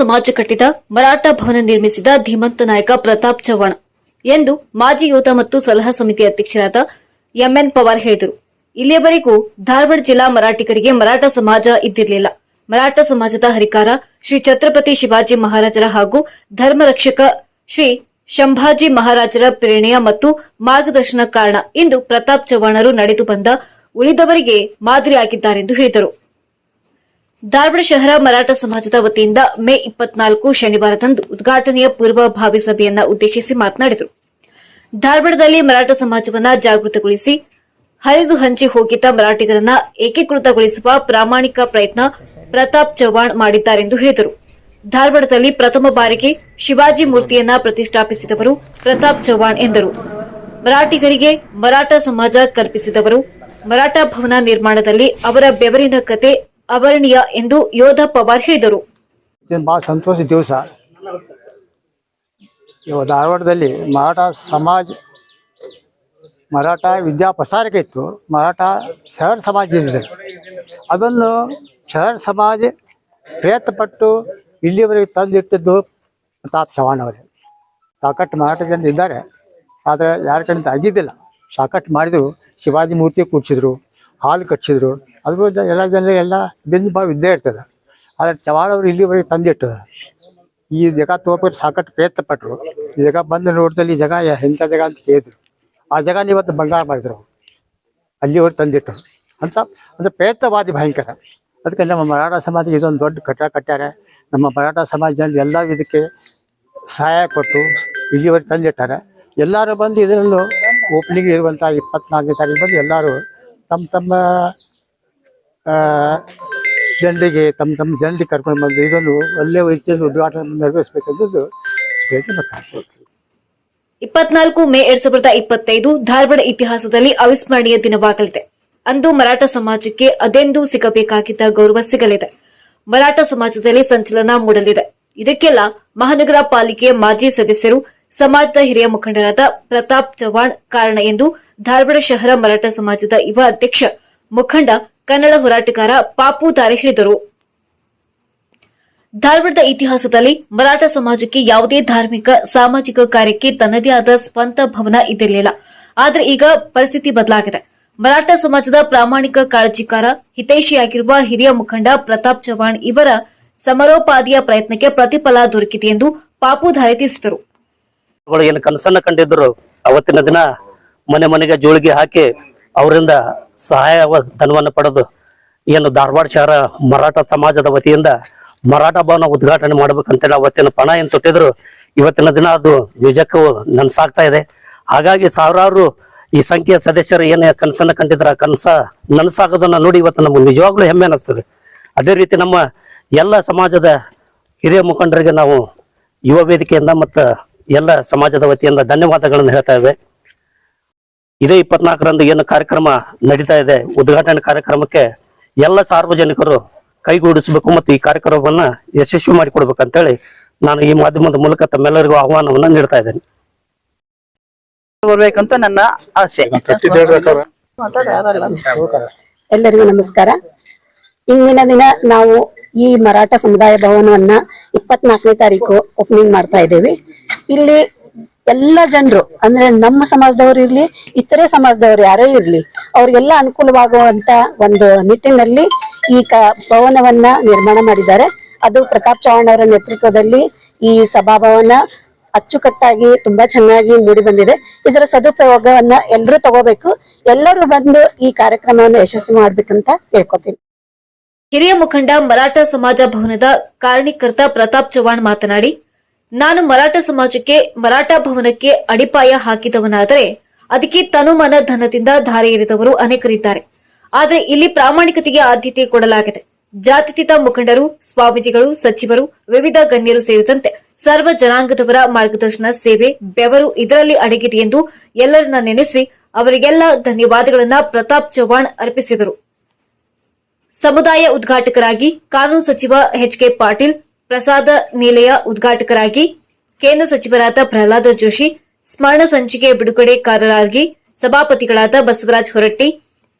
ಸಮಾಜ ಕಟ್ಟಿದ ಮರಾಠ ಭವನ ನಿರ್ಮಿಸಿದ ಧೀಮಂತ ನಾಯಕ ಪ್ರತಾಪ್ ಚವ್ಹಾಣ್ ಎಂದು ಮಾಜಿ ಯೋಧ ಮತ್ತು ಸಲಹಾ ಸಮಿತಿ ಅಧ್ಯಕ್ಷರಾದ ಎಂಎನ್ ಪವಾರ್ ಹೇಳಿದರು. ಇಲ್ಲಿಯವರೆಗೂ ಧಾರವಾಡ ಜಿಲ್ಲಾ ಮರಾಠಿಗರಿಗೆ ಮರಾಠ ಸಮಾಜ ಇದ್ದಿರಲಿಲ್ಲ. ಮರಾಠ ಸಮಾಜದ ಹರಿಕಾರ ಶ್ರೀ ಛತ್ರಪತಿ ಶಿವಾಜಿ ಮಹಾರಾಜರ ಹಾಗೂ ಧರ್ಮರಕ್ಷಕ ಶ್ರೀ ಶಂಭಾಜಿ ಮಹಾರಾಜರ ಪ್ರೇರಣೆಯ ಮತ್ತು ಮಾರ್ಗದರ್ಶನ ಕಾರಣ ಇಂದು ಪ್ರತಾಪ್ ಚವ್ಹಾಣರು ನಡೆದು ಬಂದ ಉಳಿದವರಿಗೆ ಮಾದರಿಯಾಗಿದ್ದಾರೆಂದು ಹೇಳಿದರು. ಧಾರವಾಡ ಶಹರ ಮರಾಠ ಸಮಾಜದ ವತಿಯಿಂದ ಮೇ ಇಪ್ಪತ್ನಾಲ್ಕು ಶನಿವಾರದಂದು ಉದ್ಘಾಟನೆಯ ಪೂರ್ವಭಾವಿ ಸಭೆಯನ್ನ ಉದ್ದೇಶಿಸಿ ಮಾತನಾಡಿದರು. ಧಾರವಾಡದಲ್ಲಿ ಮರಾಠ ಸಮಾಜವನ್ನ ಜಾಗೃತಗೊಳಿಸಿ, ಹರಿದು ಹಂಚಿ ಹೋಗಿದ್ದ ಮರಾಠಿಗರನ್ನ ಏಕೀಕೃತಗೊಳಿಸುವ ಪ್ರಾಮಾಣಿಕ ಪ್ರಯತ್ನ ಪ್ರತಾಪ್ ಚವ್ಹಾಣ್ ಮಾಡಿದ್ದಾರೆಂದು ಹೇಳಿದರು. ಧಾರವಾಡದಲ್ಲಿ ಪ್ರಥಮ ಬಾರಿಗೆ ಶಿವಾಜಿ ಮೂರ್ತಿಯನ್ನ ಪ್ರತಿಷ್ಠಾಪಿಸಿದವರು ಪ್ರತಾಪ್ ಚವ್ಹಾಣ್ ಎಂದರು. ಮರಾಠಿಗರಿಗೆ ಮರಾಠ ಸಮಾಜ ಕಲ್ಪಿಸಿದವರು ಮರಾಠ ಭವನ ನಿರ್ಮಾಣದಲ್ಲಿ ಅವರ ಬೆವರಿನ ಕತೆ ಅವರ್ಣೀಯ ಎಂದು ಯೋಧ ಪವಾರ್ ಹೇಳಿದರು. ಬಹಳ ಸಂತೋಷ ದಿವಸ. ಧಾರವಾಡದಲ್ಲಿ ಮರಾಠ ಸಮಾಜ, ಮರಾಠ ವಿದ್ಯಾ ಪ್ರಸಾರಕ್ಕೆ ಇತ್ತು. ಮರಾಠ ಶಹರ್ ಸಮಾಜ ಅದನ್ನು ಶಹರ್ ಸಮಾಜ ಪ್ರಯತ್ನಪಟ್ಟು ಇಲ್ಲಿವರೆಗೆ ತಂದಿಟ್ಟಿದ್ದು ಪ್ರತಾಪ್ ಚವಾಣ್ ಅವರೇ. ಸಾಕಷ್ಟು ಮರಾಠ ಜನರು ಇದ್ದಾರೆ. ಆದರೆ ಯಾರ ಕಡೆಯಿಂದ ಆಗಿದ್ದಿಲ್ಲ ಸಾಕಷ್ಟು ಮಾಡಿದರು. ಶಿವಾಜಿ ಮೂರ್ತಿ ಕೂಡಿಸಿದ್ರು. ಹಾಲು ಕಟ್ಟಿಸಿದ್ರು ಅದು ಎಲ್ಲ ಜನರಿಗೆ ಎಲ್ಲ ಬೆಂದು ಭಾವ ಇದ್ದೇ ಇರ್ತದೆ. ಆದರೆ ಚವ್ಹಾಣ್ ಅವರು ಇಲ್ಲಿವರೆಗೆ ತಂದಿಟ್ಟದ ಈ ಜಗ ತಗೋಬೇಕು ಸಾಕಷ್ಟು ಪ್ರಯತ್ನ ಪಟ್ಟರು ಈ ಜಾಗ ಬಂದು ನೋಡ್ದಲ್ಲಿ ಜಗ ಎಂಥ ಜಾಗ ಅಂತ ಕೇಳಿದ್ರು. ಆ ಜಗ ಇವತ್ತು ಬಂಗಾರ ಮಾಡಿದ್ರು. ಅಲ್ಲಿವರೆಗೆ ತಂದಿಟ್ಟು. ಅಂತ ಅಂದರೆ ಪ್ರಯತ್ನವಾದಿ ಭಯಂಕರ. ಅದಕ್ಕೆ ನಮ್ಮ ಮರಾಠ ಸಮಾಜಕ್ಕೆ ಇದೊಂದು ದೊಡ್ಡ ಕಟ್ಟಡ ಕಟ್ಟಾರೆ ನಮ್ಮ ಮರಾಠ ಸಮಾಜದಲ್ಲಿ ಎಲ್ಲ ಇದಕ್ಕೆ ಸಹಾಯ ಕೊಟ್ಟು ಇಲ್ಲಿವರೆಗೆ ತಂದಿಟ್ಟಾರೆ. ಎಲ್ಲರೂ ಬಂದು ಇದರಲ್ಲೂ ಓಪನಿಂಗ್ ಇರುವಂಥ ಇಪ್ಪತ್ನಾಲ್ಕನೇ ತಾರೀಕು ಬಂದು ಎಲ್ಲರೂ ತಮ್ಮ ತಮ್ಮ ಜನರಿಗೆ ತಮ್ಮ ತಮ್ಮ ಜನರಿಗೆ ಕರ್ಕೊಂಡು ಬಂದು ಇದನ್ನು ಒಳ್ಳೆಯ ವೈದ್ಯರು ಉದ್ಘಾಟನೆ ನೆರವೇರಿಸಬೇಕಂತದ್ದು ಹೇಳಿ ಮಾತಾಡ್ಬೋದು ಇಪ್ಪತ್ನಾಲ್ಕು ಮೇ ಎರಡ್ ಸಾವಿರದ ಇಪ್ಪತ್ತೈದು ಧಾರವಾಡ ಇತಿಹಾಸದಲ್ಲಿ ಅವಿಸ್ಮರಣೀಯ ದಿನವಾಗಲಿದೆ. ಅಂದು ಮರಾಠ ಸಮಾಜಕ್ಕೆ ಅದೆಂದು ಸಿಗಬೇಕಾಗಿದ್ದ ಗೌರವ ಸಿಗಲಿದೆ. ಮರಾಠ ಸಮಾಜದಲ್ಲಿ ಸಂಚಲನ ಮೂಡಲಿದೆ. ಇದಕ್ಕೆಲ್ಲ ಮಹಾನಗರ ಪಾಲಿಕೆಯ ಮಾಜಿ ಸದಸ್ಯರು, ಸಮಾಜದ ಹಿರಿಯ ಮುಖಂಡರಾದ ಪ್ರತಾಪ್ ಚವ್ಹಾಣ್ ಕಾರಣ ಎಂದು ಧಾರವಾಡ ಶಹರ ಮರಾಠ ಸಮಾಜದ ಯುವ ಅಧ್ಯಕ್ಷ ಮುಖಂಡ ಕನ್ನಡ ಹೋರಾಟಗಾರ ಪಾಪು ತಾರೆ ಹೇಳಿದರು ಧಾರವಾಡದ ಇತಿಹಾಸದಲ್ಲಿ ಮರಾಠ ಸಮಾಜಕ್ಕೆ ಯಾವುದೇ ಧಾರ್ಮಿಕ, ಸಾಮಾಜಿಕ ಕಾರ್ಯಕ್ಕೆ ತನ್ನದೇ ಆದ ಸ್ವಂತ ಭವನ ಇದ್ದಿರಲಿಲ್ಲ ಆದರೆ ಈಗ ಪರಿಸ್ಥಿತಿ ಬದಲಾಗಿದೆ. ಮರಾಠ ಸಮಾಜದ ಪ್ರಾಮಾಣಿಕ ಕಾಳಜಿಕಾರ ಹಿತೈಷಿಯಾಗಿರುವ ಹಿರಿಯ ಮುಖಂಡ ಪ್ರತಾಪ್ ಚವ್ಹಾಣ್ ಇವರ ಸಮರೋಪಾದಿಯ ಪ್ರಯತ್ನಕ್ಕೆ ಪ್ರತಿಫಲ ದೊರಕಿದೆ ಎಂದು ಪಾಪು ಧಾರೆ ತಿಳಿಸಿದರು. ಕನಸನ್ನ ಕಂಡಿದ್ರು? ಅವತ್ತಿನ ದಿನ ಮನೆ ಮನೆಗೆ ಜೋಳಿಗೆ ಹಾಕಿ ಅವರಿಂದ ಸಹಾಯ ಧನವನ್ನು ಪಡೆದು ಏನು ಧಾರವಾಡ ಶಹರ ಮರಾಠ ಸಮಾಜದ ವತಿಯಿಂದ ಮರಾಠ ಭವನ ಉದ್ಘಾಟನೆ ಮಾಡ್ಬೇಕಂತೇಳಿ ಅವತ್ತಿನ ಪಣ ಏನು ತೊಟ್ಟಿದ್ರು, ಇವತ್ತಿನ ದಿನ ಅದು ನಿಜಕ್ಕೂ ನನ್ಸಾಗ್ತಾ ಇದೆ. ಹಾಗಾಗಿ ಸಾವಿರಾರು ಈ ಸಂಖ್ಯೆಯ ಸದಸ್ಯರು ಏನೇ ಕನಸನ್ನು ಕಂಡಿದ್ರ ಕನಸ ನನಸಾಗೋದನ್ನ ನೋಡಿ ಇವತ್ತು ನಮ್ಗೆ ನಿಜವಾಗ್ಲೂ ಹೆಮ್ಮೆ ಅನಿಸ್ತದೆ. ಅದೇ ರೀತಿ ನಮ್ಮ ಎಲ್ಲ ಸಮಾಜದ ಹಿರಿಯ ಮುಖಂಡರಿಗೆ ನಾವು ಯುವ ವೇದಿಕೆಯಿಂದ ಮತ್ತು ಎಲ್ಲ ಸಮಾಜದ ವತಿಯಿಂದ ಧನ್ಯವಾದಗಳನ್ನು ಹೇಳ್ತಾ ಇವೆ. ಇದೇ ಇಪ್ಪತ್ನಾಲ್ಕರಂದು ಏನು ಕಾರ್ಯಕ್ರಮ ನಡೀತಾ ಇದೆ ಉದ್ಘಾಟನೆ ಕಾರ್ಯಕ್ರಮಕ್ಕೆ ಎಲ್ಲ ಸಾರ್ವಜನಿಕರು ಕೈಗೂಡಿಸಬೇಕು ಮತ್ತು ಈ ಕಾರ್ಯಕ್ರಮವನ್ನ ಯಶಸ್ವಿ ಮಾಡಿಕೊಡ್ಬೇಕಂತೇಳಿ ನಾನು ಈ ಮಾಧ್ಯಮದ ಮೂಲಕ ತಮ್ಮೆಲ್ಲರಿಗೂ ಆಹ್ವಾನವನ್ನ ನೀಡ್ತಾ ಇದ್ದೇನೆ. ಬರಬೇಕಂತ ನನ್ನ ಆಸೆ. ಎಲ್ಲರಿಗೂ ನಮಸ್ಕಾರ. ಇಂದಿನ ದಿನ ನಾವು ಈ ಮರಾಠ ಸಮುದಾಯ ಭವನವನ್ನ ಇಪ್ಪತ್ನಾಲ್ಕನೇ ತಾರೀಕು ಓಪನಿಂಗ್ ಮಾಡ್ತಾ ಇದ್ದೇವೆ. ಇಲ್ಲಿ ಎಲ್ಲ ಜನರು, ಅಂದ್ರೆ ನಮ್ಮ ಸಮಾಜದವರು ಇರ್ಲಿ, ಇತರೆ ಸಮಾಜದವ್ರು ಯಾರೇ ಇರ್ಲಿ, ಅವ್ರಿಗೆಲ್ಲ ಅನುಕೂಲವಾಗುವಂತ ಒಂದು ನಿಟ್ಟಿನಲ್ಲಿ ಈ ಭವನವನ್ನ ನಿರ್ಮಾಣ ಮಾಡಿದ್ದಾರೆ. ಅದು ಪ್ರತಾಪ್ ಚೌಹಾಣ್ ಅವರ ನೇತೃತ್ವದಲ್ಲಿ ಈ ಸಭಾಭವನ ಅಚ್ಚುಕಟ್ಟಾಗಿ ತುಂಬಾ ಚೆನ್ನಾಗಿ ಮೂಡಿ ಬಂದಿದೆ. ಇದರ ಸದುಪಯೋಗವನ್ನ ಎಲ್ಲರೂ ತಗೋಬೇಕು. ಎಲ್ಲರೂ ಬಂದು ಈ ಕಾರ್ಯಕ್ರಮವನ್ನು ಯಶಸ್ವಿ ಮಾಡ್ಬೇಕಂತ ಹೇಳ್ಕೊತೀನಿ. ಹಿರಿಯ ಮುಖಂಡ ಮರಾಠ ಸಮಾಜ ಭವನದ ಕಾರಣೀಕರ್ತ ಪ್ರತಾಪ್ ಚೌಹಾಣ್ ಮಾತನಾಡಿ ನಾನು ಮರಾಠ ಸಮಾಜಕ್ಕೆ, ಮರಾಠ ಭವನಕ್ಕೆ ಅಡಿಪಾಯ ಹಾಕಿದವನಾದರೆ, ಅದಕ್ಕೆ ತನುಮನ ಧನದಿಂದ ಧಾರೆ ಎರೆದವರು ಅನೇಕರಿದ್ದಾರೆ. ಆದರೆ ಇಲ್ಲಿ ಪ್ರಾಮಾಣಿಕತೆಗೆ ಆದ್ಯತೆ ಕೊಡಲಾಗಿದೆ ಜಾತ್ಯತೀತ ಮುಖಂಡರು, ಸ್ವಾಮೀಜಿಗಳು, ಸಚಿವರು, ವಿವಿಧ ಗಣ್ಯರು ಸೇರಿದಂತೆ ಸರ್ವ ಜನಾಂಗದವರ ಮಾರ್ಗದರ್ಶನ, ಸೇವೆ, ಬೆವರು ಇದರಲ್ಲಿ ಅಡಗಿದೆ ಎಂದು ಎಲ್ಲರನ್ನ ನೆನೆಸಿ ಅವರಿಗೆಲ್ಲ ಧನ್ಯವಾದಗಳನ್ನ ಪ್ರತಾಪ್ ಚವ್ಹಾಣ್ ಅರ್ಪಿಸಿದರು. ಸಮುದಾಯ ಉದ್ಘಾಟಕರಾಗಿ ಕಾನೂನು ಸಚಿವ ಎಚ್ ಕೆ ಪಾಟೀಲ್ ಪ್ರಸಾದ ನಿಲಯ ಉದ್ಘಾಟಕರಾಗಿ ಕೇಂದ್ರ ಸಚಿವರಾದ ಪ್ರಹ್ಲಾದ ಜೋಶಿ, ಸ್ಮರಣ ಸಂಚಿಕೆ ಬಿಡುಗಡೆಕಾರರಾಗಿ ಸಭಾಪತಿಗಳಾದ ಬಸವರಾಜ ಹೊರಟ್ಟಿ,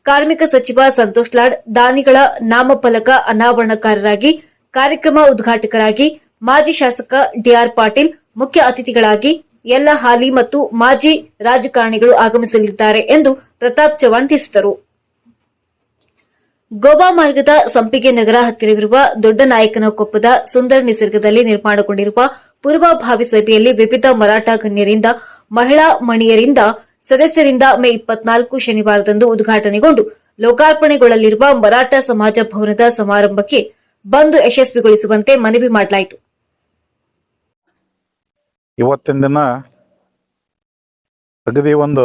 ಕಾರ್ಮಿಕ ಸಚಿವ ಸಂತೋಷ್ ಲಾಡ್, ದಾನಿಗಳ ನಾಮಫಲಕ ಅನಾವರಣಕಾರರಾಗಿ ಕಾರ್ಯಕ್ರಮ ಉದ್ಘಾಟಕರಾಗಿ ಮಾಜಿ ಶಾಸಕ ಡಿಆರ್ ಪಾಟೀಲ್, ಮುಖ್ಯ ಅತಿಥಿಗಳಾಗಿ ಎಲ್ಲ ಹಾಲಿ ಮತ್ತು ಮಾಜಿ ರಾಜಕಾರಣಿಗಳು ಆಗಮಿಸಲಿದ್ದಾರೆ ಎಂದು ಪ್ರತಾಪ್ ಚವ್ಹಾಣ್ ತಿಳಿಸಿದರು. ಗೋವಾ ಮಾರ್ಗದ ಸಂಪಿಗೆ ನಗರ ಹತ್ತಿರವಿರುವ ದೊಡ್ಡನಾಯಕನ ಕೊಪ್ಪದ ಸುಂದರ ನಿಸರ್ಗದಲ್ಲಿ ನಿರ್ಮಾಣಗೊಂಡಿರುವ ಪೂರ್ವಭಾವಿ ಸಭೆಯಲ್ಲಿ ವಿವಿಧ ಮರಾಠ ಗಣ್ಯರಿಂದ, ಮಹಿಳಾ ಮಣಿಯರಿಂದ, ಸದಸ್ಯರಿಂದ ಮೇ ಇಪ್ಪತ್ನಾಲ್ಕು ಶನಿವಾರದಂದು ಉದ್ಘಾಟನೆಗೊಂಡು ಲೋಕಾರ್ಪಣೆಗೊಳ್ಳಲಿರುವ ಮರಾಠ ಸಮಾಜ ಭವನದ ಸಮಾರಂಭಕ್ಕೆ ಬಂದು ಯಶಸ್ವಿಗೊಳಿಸುವಂತೆ ಮನವಿ ಮಾಡಲಾಯಿತು. ಇವತ್ತಿನ ದಿನ ಅಗದಿ ಒಂದು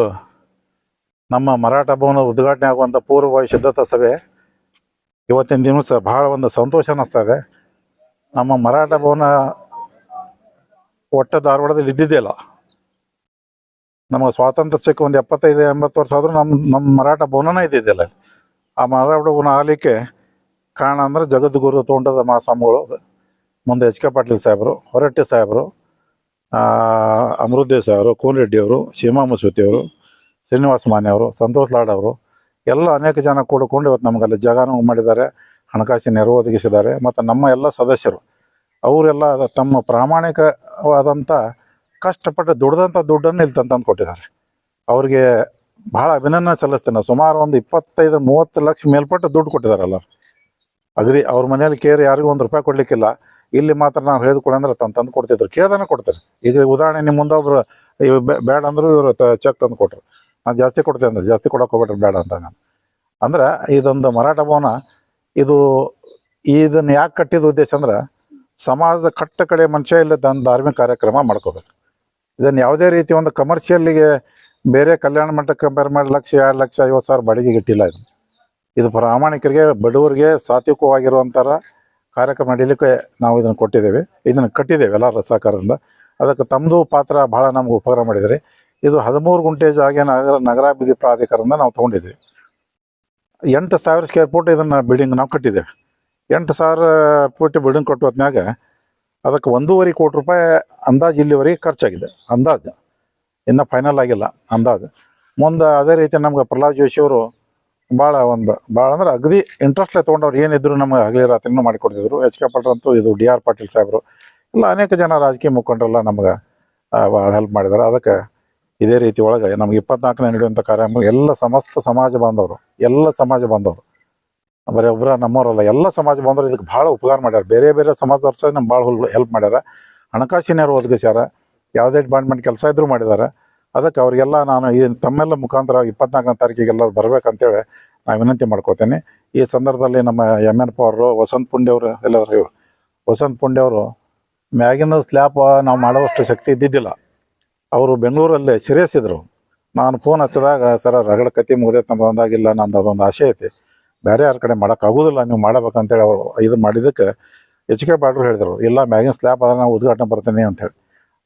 ನಮ್ಮ ಮರಾಠ ಭವನ ಉದ್ಘಾಟನೆ ಆಗುವಂಥ ಪೂರ್ವಭಾವಿ ಸಿದ್ಧತಾ ಸಭೆ. ಇವತ್ತಿನ ದಿವಸ ಬಹಳ ಒಂದು ಸಂತೋಷ ಅನ್ನಿಸ್ತಾ ಇದೆ. ನಮ್ಮ ಮರಾಠ ಭವನ ಒಟ್ಟ ಧಾರವಾಡದಲ್ಲಿ ಇದ್ದಿದ್ದಿಲ್ಲ ನಮಗೆ ಸ್ವಾತಂತ್ರ್ಯ ಸಿಕ್ಕ ಒಂದು ಎಪ್ಪತ್ತೈದು, ಎಂಬತ್ತು ವರ್ಷ ಆದರೂ ನಮ್ಮ ನಮ್ಮ ಮರಾಠ ಭವನನೇ ಇದ್ದಿದ್ದಿಲ್ಲ ಆ ಮರಾಠ ಭವನ ಆಗಲಿಕ್ಕೆ ಕಾರಣ ಅಂದರೆ ಜಗದ್ಗುರು ತೋಂಟದ ಮಹಾಸ್ವಾಮಿಗಳು ಮುಂದೆ ಎಚ್ ಕೆ ಪಾಟೀಲ್ ಸಾಹೇಬರು, ಹೊರಟ್ಟಿ ಸಾಹೇಬರು ಅಮೃತದೇವ್ ಸಾಹೇಬರು ಕೋನ್ ರೆಡ್ಡಿಯವರು ಅವರು, ಶ್ರೀನಿವಾಸ ಮಾನ್ಯ ಅವರು, ಸಂತೋಷ್ ಲಾಡ್ ಅವರು ಎಲ್ಲ ಅನೇಕ ಜನ ಕೂಡಿಕೊಂಡು ಇವತ್ತು ನಮಗೆಲ್ಲ ಜಾಗನೂ ಮಾಡಿದ್ದಾರೆ, ಹಣಕಾಸಿನ ನೆರವು ಒದಗಿಸಿದ್ದಾರೆ. ಮತ್ತು ನಮ್ಮ ಎಲ್ಲ ಸದಸ್ಯರು, ಅವರೆಲ್ಲ ತಮ್ಮ ಪ್ರಾಮಾಣಿಕವಾದಂಥ, ಕಷ್ಟಪಟ್ಟು ದುಡ್ದಂಥ ದುಡ್ಡನ್ನು ಇಲ್ಲಿ ತಂದು ಕೊಟ್ಟಿದ್ದಾರೆ. ಅವ್ರಿಗೆ ಭಾಳ ಅಭಿನಂದನೆ ಸಲ್ಲಿಸ್ತೇನೆ. ಸುಮಾರು ಒಂದು ಇಪ್ಪತ್ತೈದು, ಮೂವತ್ತು ಲಕ್ಷ ಮೇಲ್ಪಟ್ಟು ದುಡ್ಡು ಕೊಟ್ಟಿದ್ದಾರೆ ಎಲ್ಲರು. ಅಗದಿ ಅವ್ರ ಮನೇಲಿ ಕೇರ್ ಯಾರಿಗೂ ಒಂದು ರೂಪಾಯಿ ಕೊಡಲಿಕ್ಕಿಲ್ಲ. ಇಲ್ಲಿ ಮಾತ್ರ ನಾವು ಹೇಳಿದ್ಕೊಡಿ ಅಂದ್ರೆ ತಂದು ತಂದು ಕೊಡ್ತಿದ್ರು. ಕೇಳ್ದಾನೆ ಕೊಡ್ತಾರೆ. ಈಗ ಉದಾಹರಣೆ ನಿಮ್ಮ ಮುಂದೊಬ್ರು ಇವ್ ಬೇಡ ಅಂದ್ರು ಇವರು ಚೆಕ್ ತಂದು ಕೊಟ್ರು. ನಾನು ಜಾಸ್ತಿ ಕೊಡ್ತೇನೆ ಅಂದ್ರೆ ಜಾಸ್ತಿ ಕೊಡೋಕೆ ಹೋಗ್ಬೇಡ್ರಿ ಬೇಡ ಅಂತ ನಾನು. ಅಂದ್ರೆ ಇದೊಂದು ಮರಾಠ ಭವನ. ಇದು ಇದನ್ನ ಯಾಕೆ ಕಟ್ಟಿದ ಉದ್ದೇಶ ಅಂದ್ರೆ ಸಮಾಜದ ಕಟ್ಟ ಕಡೆ ಮನುಷ್ಯ ಇಲ್ಲ ತನ್ನ ಧಾರ್ಮಿಕ ಕಾರ್ಯಕ್ರಮ ಮಾಡ್ಕೋಬೇಕು. ಇದನ್ನು ಯಾವುದೇ ರೀತಿ ಒಂದು ಕಮರ್ಷಿಯಲ್ಲಿಗೆ ಬೇರೆ ಕಲ್ಯಾಣ ಮಂಟಪ ಕಂಪೇರ್ ಮಾಡಿ ಲಕ್ಷ, ಎರಡು ಲಕ್ಷ, ಐವತ್ತು ಸಾವಿರ ಬಾಡಿಗೆಗೆ ಇಟ್ಟಿಲ್ಲ ಇದು. ಇದು ಪ್ರಾಮಾಣಿಕರಿಗೆ, ಬಡವರಿಗೆ ಸಾತ್ವಿಕವಾಗಿರುವಂಥರ ಕಾರ್ಯಕ್ರಮ ನಡೀಲಿಕ್ಕೆ ನಾವು ಇದನ್ನು ಕೊಟ್ಟಿದ್ದೇವೆ. ಇದನ್ನು ಕಟ್ಟಿದ್ದೇವೆ ಎಲ್ಲರ ಸಹಕಾರದಿಂದ. ಅದಕ್ಕೆ ತಮ್ಮದು ಪಾತ್ರ ಭಾಳ ನಮ್ಗೆ ಉಪಕಾರ ಮಾಡಿದರೆ ಇದು ಹದಿಮೂರು ಗುಂಟೆ ಜಾಗ ನಗರ ನಗರಾಭಿವೃದ್ಧಿ ಪ್ರಾಧಿಕಾರದಿಂದ ನಾವು ತೊಗೊಂಡಿದ್ವಿ. ಎಂಟು ಸಾವಿರ ಸ್ಕ್ವೇರ್ ಫೂಟ್ ಇದನ್ನು ಬಿಲ್ಡಿಂಗ್ ನಾವು ಕಟ್ಟಿದ್ದೇವೆ. ಎಂಟು ಸಾವಿರ ಫೂಟ್ ಬಿಲ್ಡಿಂಗ್ ಕಟ್ಟುವ ಹೊತ್ನ್ಯಾಗ ಅದಕ್ಕೆ ಒಂದೂವರೆ ಕೋಟಿ ರೂಪಾಯಿ ಅಂದಾಜು ಇಲ್ಲಿವರೆಗೆ ಖರ್ಚಾಗಿದೆ, ಅಂದಾಜು. ಇನ್ನೂ ಫೈನಲ್ ಆಗಿಲ್ಲ, ಅಂದಾಜು. ಮುಂದೆ ಅದೇ ರೀತಿ ನಮ್ಗೆ ಪ್ರಹ್ಲಾದ್ ಜೋಶಿ ಅವರು ಭಾಳ ಒಂದು ಭಾಳ ಅಂದ್ರೆ ಅಗದಿ ಇಂಟ್ರೆಸ್ಟ್ಲೆ ತೊಗೊಂಡವ್ರು ಏನಿದ್ರು ನಮಗೆ ಹಗಲಿ ರಾತ್ರಿನೂ ಮಾಡಿಕೊಡ್ತಿದ್ರು ಎಚ್ ಕೆ ಅಂತೂ ಇದು ಡಿ ಆರ್ ಪಾಟೀಲ್ ಸಾಹೇಬರು. ಇಲ್ಲ ಅನೇಕ ಜನ ರಾಜಕೀಯ ಮುಖಂಡರೆಲ್ಲ ನಮ್ಗೆ ಭಾಳ ಹೆಲ್ಪ್ ಮಾಡಿದ್ದಾರೆ. ಅದಕ್ಕೆ ಇದೇ ರೀತಿ ಒಳಗೆ ನಮ್ಗೆ ಇಪ್ಪತ್ನಾಲ್ಕನೇ ನಡೆಯುವಂಥ ಕಾರ್ಯಕ್ರಮ ಎಲ್ಲ ಸಮಸ್ತ ಸಮಾಜ ಬಾಂಧವರು, ಎಲ್ಲ ಸಮಾಜ ಬಾಂಧವರು. ಬರೀ ಒಬ್ಬರ ನಮ್ಮವರಲ್ಲ, ಎಲ್ಲ ಸಮಾಜ ಬಾಂಧವರು ಇದಕ್ಕೆ ಭಾಳ ಉಪಕಾರ ಮಾಡ್ಯಾರ. ಬೇರೆ ಬೇರೆ ಸಮಾಜದವ್ರು ಸಹ ನಮ್ಗೆ ಭಾಳ ಹೆಲ್ಪ್ ಮಾಡ್ಯಾರ. ಹಣಕಾಸಿನ ನೆರವು ಒದಗಿಸ್ಯಾರ, ಯಾವುದೇ ಡಿಪಾರ್ಟ್ಮೆಂಟ್ ಕೆಲಸ ಇದ್ರೂ ಮಾಡಿದ್ದಾರೆ ಅದಕ್ಕೆ ಅವರಿಗೆಲ್ಲ ನಾನು ಈ ತಮ್ಮೆಲ್ಲ ಮುಖಾಂತರ ಇಪ್ಪತ್ನಾಲ್ಕನೇ ತಾರೀಕಿಗೆ ಬರಬೇಕಂತೇಳಿ ನಾನು ವಿನಂತಿ ಮಾಡ್ಕೋತೇನೆ. ಈ ಸಂದರ್ಭದಲ್ಲಿ ನಮ್ಮ ಎಂ ಎನ್ ಪವರು ವಸಂತ್ ಪುಂಡೆ ಅವರು ಎಲ್ಲರೂ. ವಸಂತ್ ಪುಂಡೆ ಅವರು ಮ್ಯಾಗಿನ ಸ್ಲ್ಯಾಪ್ ನಾವು ಮಾಡುವಷ್ಟು ಶಕ್ತಿ ಇದ್ದಿದ್ದಿಲ್ಲ. ಅವರು ಬೆಂಗಳೂರಲ್ಲೇ ಸೀರಿಯಸ್ ಇದ್ರು ನಾನು ಫೋನ್ ಹಚ್ಚಿದಾಗ, ಸರ, ರಗಳ ಕತ್ತಿ ಮುಗಿದೈತೆ ನಮ್ಮ ಅಂದಾಗಿಲ್ಲ, ನಂದು ಅದೊಂದು ಆಸೆ ಐತಿ. ಬೇರೆ ಯಾರ ಕಡೆ ಮಾಡೋಕ್ಕಾಗೋದಿಲ್ಲ ನೀವು ಮಾಡಬೇಕಂತೇಳಿ ಅವರು ಇದು ಮಾಡಿದ್ದಕ್ಕೆ ಎಚ್ ಕೆ ಬಾಡ್ರು ಹೇಳಿದರು. ಇಲ್ಲ, ಮ್ಯಾಗಿನ ಸ್ಲ್ಯಾಪ್ ಆದರೆ ನಾವು ಉದ್ಘಾಟನೆ ಬರ್ತೀನಿ ಅಂತೇಳಿ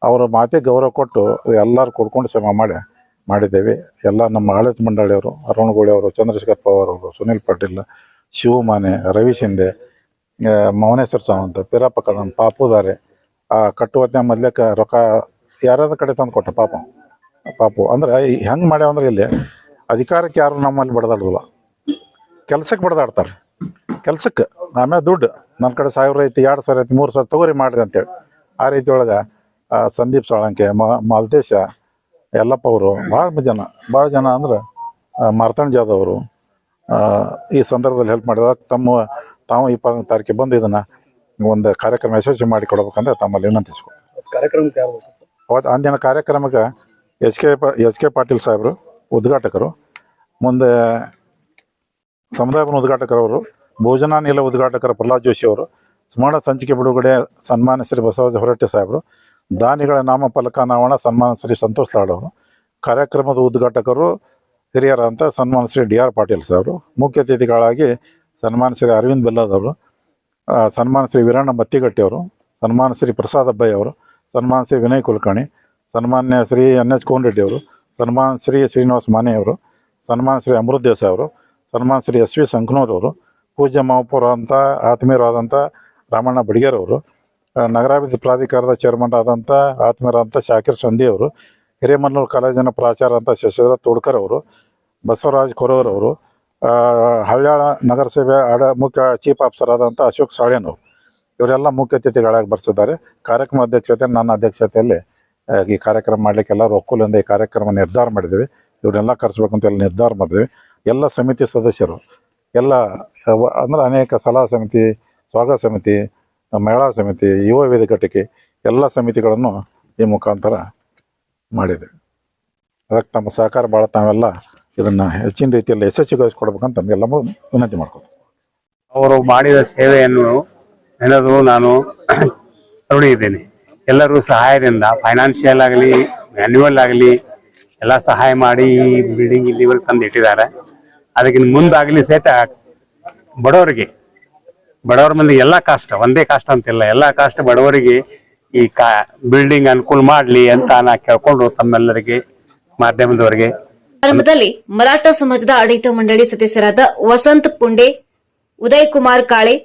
ಅವರ ಮಾತಿಗೆ ಗೌರವ ಕೊಟ್ಟು ಎಲ್ಲರೂ ಕೊಡ್ಕೊಂಡು ಶ್ರಮ ಮಾಡಿ, ಮಾಡಿದ್ದೇವೆ. ಎಲ್ಲ ನಮ್ಮ ಆಡಳಿತ ಮಂಡಳಿಯವರು, ಅರುಣ್ ಗೋಳಿ ಅವರು, ಚಂದ್ರಶೇಖರ್ ಪವಾರ್ ಅವರು, ಸುನಿಲ್ ಪಾಟೀಲ್, ಶಿವಮಾನೆ, ರವಿ ಶಿಂದೆ ಮೌನೇಶ್ವರ್ ಸಾವಂತ್ ಪಿರಪ್ಪ ಕಳನ್ ಪಾಪುದಾರೆ ಆ ಕಟ್ಟುವತ್ತೆ ಮೊದ್ಲೇಕ ರೊಕ್ಕ ಯಾರಾದ ಕಡೆ ತಂದು ಕೊಟ್ಟ ಪಾಪ. ಪಾಪು. ಅಂದ್ರೆ ಹೆಂಗೆ ಮಾಡ್ಯಾವ ಅಂದ್ರೆ ಇಲ್ಲಿ ಅಧಿಕಾರಕ್ಕೆ ಯಾರು ನಮ್ಮಲ್ಲಿ ಬಡದಾಡೋದಿಲ್ಲ. ಕೆಲ್ಸಕ್ಕೆ ಬಡದಾಡ್ತಾರೆ. ಕೆಲ್ಸಕ್ಕೆ ಆಮೇಲೆ ದುಡ್ಡು. ನನ್ನ ಕಡೆ ಸಾವಿರ ಐತಿ, ಎರಡು ಸಾವಿರ ಐತಿ, ಮೂರು ಸಾವಿರ ತಗೋರಿ ಮಾಡ್ರಿ ಅಂತೇಳಿ. ಆ ರೀತಿ ಒಳಗೆ ಸಂದೀಪ್ ಸಾಳಂಕೆ ಮಾಲ್ತೇಶ, ಯಲ್ಲಪ್ಪ ಅವರು ಭಾಳ ಜನ. ಭಾಳ ಜನ ಅಂದ್ರೆ ಮಾರ್ತಂಡ್ ಜಾಧವ್ ಅವರು. ಈ ಸಂದರ್ಭದಲ್ಲಿ ಹೆಲ್ಪ್ ಮಾಡಿದಾಗ ತಮ್ಮ, ತಾವು ಇಪ್ಪತ್ತನೇ ತಾರೀಕಿಗೆ ಬಂದು ಇದನ್ನು ಒಂದು ಕಾರ್ಯಕ್ರಮ ಯಶಸ್ವಿ ಮಾಡಿಕೊಡ್ಬೇಕಂತ ತಮ್ಮಲ್ಲಿ ವಿನಂತಿಸ್ಕೊ ಕಾರ್ಯಕ್ರಮಕ್ಕೆ? ಅವತ್ತು ಅಂದಿನ ಕಾರ್ಯಕ್ರಮಕ್ಕೆ ಎಚ್ ಕೆ ಪ ಎಚ್ ಕೆ ಪಾಟೀಲ್ ಸಾಹೇಬರು, ಉದ್ಘಾಟಕರು, ಮುಂದೆ ಸಮುದಾಯ ಭವನ ಉದ್ಘಾಟಕರವರು ಭೋಜನಾನಿಲ ಉದ್ಘಾಟಕರ ಪ್ರಹ್ಲಾದ್ ಜೋಶಿ ಅವರು, ಸ್ಮರಣ ಸಂಚಿಕೆ ಬಿಡುಗಡೆ ಸನ್ಮಾನ ಶ್ರೀ ಬಸವರಾಜ ಹೊರಟ್ಟಿ ಸಾಹೇಬರು, ದಾನಿಗಳ ನಾಮ ಫಲಕ ನಾವಣ ಸನ್ಮಾನ ಶ್ರೀ ಸಂತೋಷ್ ಲಾಡ್ ಕಾರ್ಯಕ್ರಮದ ಉದ್ಘಾಟಕರು ಹಿರಿಯರಂತ ಸನ್ಮಾನ ಶ್ರೀ ಡಿ ಆರ್ ಪಾಟೀಲ್ ಸಾಹೇಬರು, ಮುಖ್ಯ ಅತಿಥಿಗಳಾಗಿ ಸನ್ಮಾನ ಶ್ರೀ ಅರವಿಂದ್ ಬೆಲ್ಲದವರು ಸನ್ಮಾನ ಶ್ರೀ ವೀರಣ್ಣ ಮತ್ತಿಗಟ್ಟಿಯವರು ಸನ್ಮಾನ ಶ್ರೀ ಪ್ರಸಾದ್ ಅಬ್ಬಯ್ಯ ಅವರು ಸನ್ಮಾನ ಶ್ರೀ ವಿನಯ್ ಕುಲಕರ್ಣಿ, ಸನ್ಮಾನ್ಯ ಶ್ರೀ ಎನ್ ಎಚ್ ಕೋನರೆಡ್ಡಿ ಅವರು, ಸನ್ಮಾನ್ ಶ್ರೀ ಶ್ರೀನಿವಾಸ್ ಮಾನೆ ಅವರು, ಸನ್ಮಾನ್ ಶ್ರೀ ಅಮೃತ್ ದೇಸಾಯಿ ಅವರು, ಸನ್ಮಾನ್ ಶ್ರೀ ಎಸ್ ವಿ ಸಂಕನೂರ್ ಅವರು, ಪೂಜ್ಯ ಮಹಾಪುರ ಅಂತ ಆತ್ಮೀಯರಾದಂಥ ರಾಮಣ್ಣ ಬಡಿಗೇರ್ ಅವರು ನಗರಾಭಿವೃದ್ಧಿ ಪ್ರಾಧಿಕಾರದ ಚೇರ್ಮನ್ ಆದಂಥ ಆತ್ಮೀಯರಾದಂಥ ಶಾಕಿರ್ ಸಂಧಿ ಅವರು ಹಿರೇಮಲ್ಲೂರು ಕಾಲೇಜಿನ ಪ್ರಾಚಾರ್ಯ ಅಂತ ಶಶಿಧರ ತೋಡ್ಕರ್ ಅವರು, ಬಸವರಾಜ್ ಕೊರವರವರು ಹಳ್ಯಾಳ ನಗರಸಭೆ ಆಡ ಮುಖ್ಯ ಚೀಫ್ ಆಫೀಸರ್ ಆದಂಥ ಅಶೋಕ್ ಸಾಳೇನ್ ಅವರು. ಇವರೆಲ್ಲ ಮುಖ್ಯ ಅತಿಥಿಗಳಾಗಿ ಬರ್ಸಿದ್ದಾರೆ. ಕಾರ್ಯಕ್ರಮ ಅಧ್ಯಕ್ಷತೆ, ನನ್ನ ಅಧ್ಯಕ್ಷತೆಯಲ್ಲಿ ಈ ಕಾರ್ಯಕ್ರಮ ಮಾಡ್ಲಿಕ್ಕೆ ಎಲ್ಲರೂ ಒಕ್ಕೂಲಿಂದ ಈ ಕಾರ್ಯಕ್ರಮ ನಿರ್ಧಾರ ಮಾಡಿದ್ದೀವಿ. ಇವರೆಲ್ಲ ಕರೆಸ್ಬೇಕಂತ ಎಲ್ಲ ನಿರ್ಧಾರ ಮಾಡಿದ್ವಿ ಎಲ್ಲ ಸಮಿತಿ ಸದಸ್ಯರು, ಎಲ್ಲ, ಅಂದ್ರೆ ಅನೇಕ ಸಲಹಾ ಸಮಿತಿ, ಸ್ವಾಗತ ಸಮಿತಿ, ಮಹಿಳಾ ಸಮಿತಿ, ಯುವ ವೇದ ಘಟಕಿ ಎಲ್ಲ ಸಮಿತಿಗಳನ್ನು ಈ ಮುಖಾಂತರ ಮಾಡಿದೆ ಅದಕ್ಕೆ ತಮ್ಮ ಸಹಕಾರ ಭಾಳ, ತಾವೆಲ್ಲ ಇದನ್ನು ಹೆಚ್ಚಿನ ರೀತಿಯಲ್ಲಿ ಯಶಸ್ವಿಗೊಳಿಸ್ಕೊಡ್ಬೇಕಂತ ತಮಗೆಲ್ಲ ವಿನಂತಿ ಮಾಡ್ಕೊತೀವಿ ಅವರು ಮಾಡಿದ ಸೇವೆಯನ್ನು ನೆನೆದು ನಾನು ಇದ್ದೇನೆ. ಎಲ್ಲರೂ ಸಹಾಯದಿಂದ ಫೈನಾನ್ಷಿಯಲ್ ಆಗಲಿ ಮ್ಯಾನ್ಯುವಲ್ ಆಗಲಿ ಎಲ್ಲ ಸಹಾಯ ಮಾಡಿ ಈ ಬಿಲ್ಡಿಂಗ್ ಇಲ್ಲಿವರೆಗೆ ತಂದು ಇಟ್ಟಿದ್ದಾರೆ. ಅದಕ್ಕಿಂತ ಮುಂದಾಗಲಿ ಸಹಿತ ಬಡವರಿಗೆ, ಬಡವರ ಮಂದಿ ಎಲ್ಲ ಕಾಸ್ಟ್ ಒಂದೇ ಕಾಸ್ಟ್ ಅಂತಿಲ್ಲ, ಎಲ್ಲ ಕಾಸ್ಟ್ ಬಡವರಿಗೆ ಈ ಕಾ ಬಿಲ್ಡಿಂಗ್ ಅನುಕೂಲ ಮಾಡಲಿ ಅಂತ ನಾ ಕೇಳ್ಕೊಂಡು ತಮ್ಮೆಲ್ಲರಿಗೆ, ಮಾಧ್ಯಮದವರಿಗೆ. ಆರಂಭದಲ್ಲಿ ಮರಾಠ ಸಮಾಜದ ಆಡಳಿತ ಮಂಡಳಿ ಸದಸ್ಯರಾದ ವಸಂತ್ ಪುಂಡೆ, ಉದಯ್ ಕುಮಾರ್ ಕಾಳೆ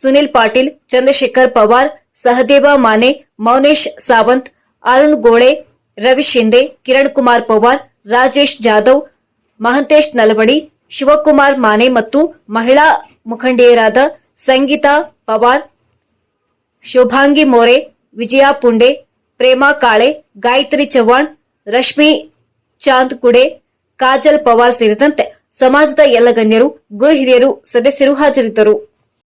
ಸುನಿಲ್ ಪಾಟೀಲ್, ಚಂದ್ರಶೇಖರ್ ಪವಾರ್, ಸಹದೇವ ಮಾನೆ, ಮೌನೇಶ್ ಸಾವಂತ್, ಅರುಣ್ ಗೋಳೆ, ರವಿ ಶಿಂದೆ, ಕಿರಣ್ ಕುಮಾರ್ ಪವಾರ್, ರಾಜೇಶ್ ಜಾಧವ್, ಮಹಂತೇಶ್ ನಲವಡಿ, ಶಿವಕುಮಾರ್ ಮಾನೆ ಮತ್ತು ಮಹಿಳಾ ಮುಖಂಡೆಯರಾದ ಸಂಗೀತಾ ಪವಾರ್, ಶೋಭಾಂಗಿ ಮೋರೆ, ವಿಜಯಾ ಪುಂಡೆ, ಪ್ರೇಮಾ ಕಾಳೆ, ಗಾಯತ್ರಿ ಚವ್ಹಾಣ್, ರಶ್ಮಿ ಚಾಂದ್ ಕುಡೆ, ಕಾಜಲ್ ಪವಾರ್ ಸೇರಿದಂತೆ ಸಮಾಜದ ಎಲ್ಲ ಗಣ್ಯರು, ಗುರು ಹಿರಿಯರು, ಸದಸ್ಯರು ಹಾಜರಿದ್ದರು.